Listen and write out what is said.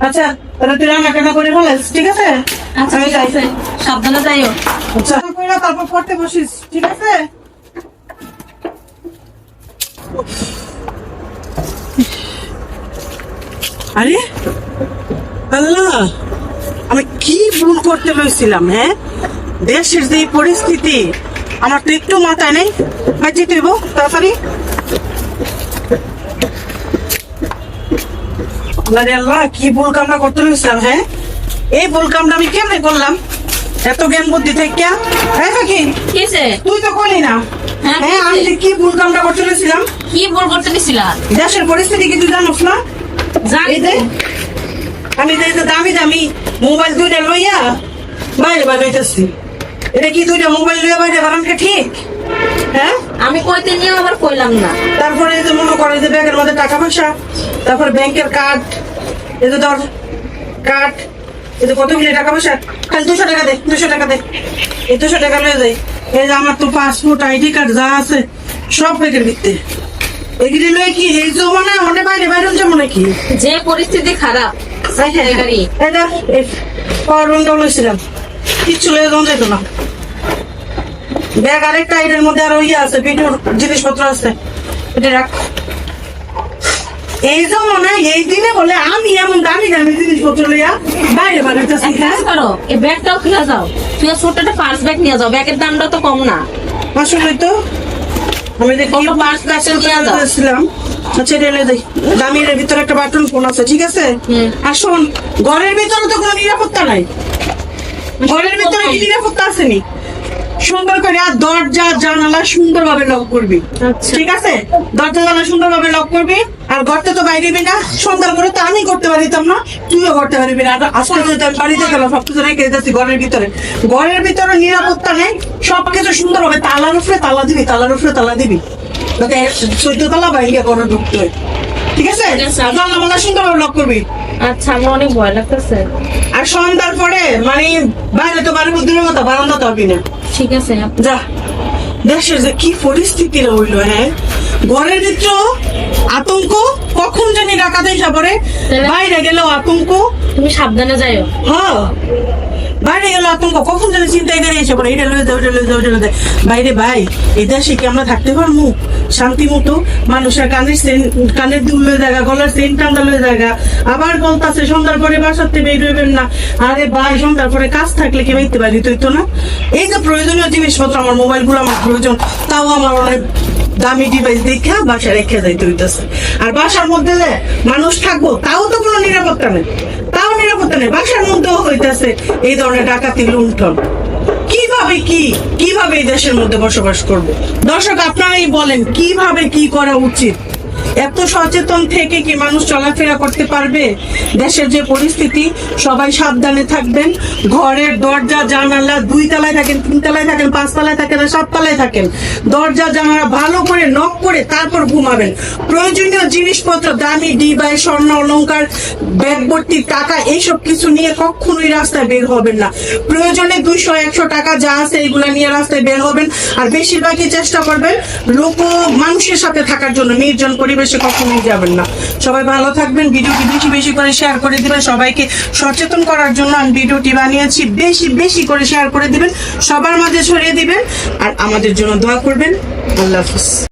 আচ্ছা তাহলে তুই রান্না টান্না করে ফেলাস ঠিক আছে? আচ্ছা আমি ঠিক আছে। সাবধানে যাইও। আচ্ছা। কইরা তারপর পড়তে বসিস ঠিক আছে? আরে আল্লাহ আমি কি ভুল করতে লইছিলাম হ্যাঁ? দেশের যে পরিস্থিতি আমার তো একটু মাথায় নেই। ভাই যেতে তাড়াতাড়ি। আল্লাহ আল্লাহ কি ভুল কামটা করতে হ্যাঁ এই ভুল কামটা আমি কেমনে করলাম? এত জ্ঞান বুদ্ধি থেকে। হ্যাঁ কাকি তুই তো করলি না। হ্যাঁ, আমি কি ভুল কামটা করতে লইছিলাম কি ভুল করতে নিছিলা দেশের পরিস্থিতি কি তুই জানোস না? আমি যে দামি দামি মোবাইল দুইটা লইয়া বাইরে বাইরে এটা কি দুইটা মোবাইল লইয়া বাইরে বানানকে ঠিক? হ্যাঁ? আমি কইতে নিয়ে আবার কইলাম না। তারপরে এই যে মনে করে যে ব্যাগের মধ্যে টাকা পয়সা তারপরে ব্যাংকের কার্ড এই যে ধর কার্ড এই যে কতগুলি টাকা পয়সা? খালি দুশো টাকা দে দুশো টাকা দে। এই দুশো টাকা লয়ে যাই। এই যে আমার তো পাসপোর্ট আইডি কার্ড যা আছে সব ব্যাগের ভিত্তে এগুলি লয়ে কি এই জমানা অনেক বাইরে বাইরে যাব নাকি? যে পরিস্থিতি খারাপ জায়গারই। এটা পাওয়ার ব্যাংকটা লইছিলাম। কিচ্ছু লয়ে যাওয়া যেত না। ব্যাগ আরেকটা এটার মধ্যে আরও ইয়ে আছে ভিডিওর জিনিসপত্র আছে। এটা রাখ। এই জমানা এই দিনে বলে আমি এমন দামি দামি জিনিসপত্র লইয়া বাইরে বানাইতেছি এক কাজ করো এই ব্যাগটাও খুলে যাও। তুই ছোট একটা পার্স ব্যাগ নিয়ে যাও ব্যাগের দামটা তো কম না। আসলে তো। আমি দেখি কত পাঁচ নিয়ে যাও। ছিলাম আচ্ছা এটা এনে দেই। দামি এর ভিতরে একটা বাটন ফোন আছে ঠিক আছে? আর শোন ঘরের ভিতরে তো কোনো নিরাপত্তা নাই। ঘরের ভিতরে কি নিরাপত্তা আসেনি সুন্দর করে আর দরজা জানালা সুন্দর ভাবে লক করবি। আচ্ছা। ঠিক আছে? দরজা জানালা সুন্দর ভাবে লক করবি। আর ঘরতে তো বাইরেবি না সুন্দর করে তো আমি করতে পারিতাম না তুইও করতে পারবি না। আর আজকে যদি আমি বাড়িতে গেলাম সবকিছু রেখে যাচ্ছি ঘরের ভিতরে। ঘরের ভিতরে নিরাপত্তা নেই সবকিছু সুন্দর হবে তালার উপরে তালা দিবি তালার উপরে তালা দিবি। চৈত্য তালা বাইরে ঘরে ঢুকতে হয়। ঠিক আছে? আর জানলা মালা সুন্দর ভাবে লক করবি। আচ্ছা আমার অনেক ভয় লাগতেছে। আর সন্ধ্যার পরে মানে বাইরে তো বাড়ির দূরের মতো বারান্দা তো হবি না ঠিক আছে যা। দেশের যে কি পরিস্থিতি হইল হ্যাঁ? ঘরের ভিতর আতঙ্ক কখন জানি ডাকাতে যাবরে? বাইরে গেলেও আতঙ্ক। তুমি সাবধানে যাইও। হ্যাঁ। বাইরে গেল আতঙ্ক, কখন জানি চিন্তায় করে এসে পড়ে এটা লয়ে যাও এটা লয়ে লয়ে বাইরে ভাই, এই দেশে কি আমরা থাকতে পারব? শান্তি মতো, মানুষের কানের সেন কানের দুল লয়ে জায়গা, গলার সেন টান্দা লয়ে জায়গা। আবার বলতাছে সন্ধ্যার পরে বাসার থেকে বের হইবেন না। আরে ভাই, সন্ধ্যার পরে কাজ থাকলে কি বাইতে পারি? তুই তো না? এই যে প্রয়োজনীয় জিনিসপত্র, আমার মোবাইলগুলো আমার প্রয়োজন, তাও আমার অনেক দামি ডিভাইস দেখা বাসা রেখে যাইতে হইতেছে। আর বাসার মধ্যে মানুষ থাকব, তাও তো কোনো নিরাপত্তা নেই। তাও বাসার মধ্যেও হইতেছে এই ধরনের ডাকাতি, লুণ্ঠন। কীভাবে কি? কীভাবে এই দেশের মধ্যে বসবাস করব? দর্শক, আপনারাই বলেন, কীভাবে কি করা উচিত? এত সচেতন থেকে কি মানুষ চলাফেরা করতে পারবে? দেশের যে পরিস্থিতি, সবাই সাবধানে থাকবেন। ঘরের দরজা, জানালা দুই তলায় থাকেন, তিন তলায় থাকেন, পাঁচ তলায় থাকেন আর সাত তলায় থাকেন। দরজা, জানালা ভালো করে নক করে তারপর ঘুমাবেন। প্রয়োজনীয় জিনিসপত্র, দামি ডিবাই স্বর্ণ অলংকার, ব্যাগ ভর্তি টাকা, এইসব কিছু নিয়ে কখনোই রাস্তায় বের হবেন না। প্রয়োজনে দুইশো, একশো টাকা যা আছে এগুলা নিয়ে রাস্তায় বের হবেন। আর বেশিরভাগই চেষ্টা করবেন লোক, মানুষের সাথে থাকার জন্য, নির্জন পরিবেশে কখনোই যাবেন না। সবাই ভালো থাকবেন ভিডিওটি বেশি বেশি করে শেয়ার করে দিবেন, সবাইকে সচেতন করার জন্য আমি ভিডিওটি বানিয়েছি, বেশি বেশি করে শেয়ার করে দিবেন, সবার মাঝে ছড়িয়ে দিবেন, আর আমাদের জন্য দোয়া করবেন। আল্লাহ হাফিজ।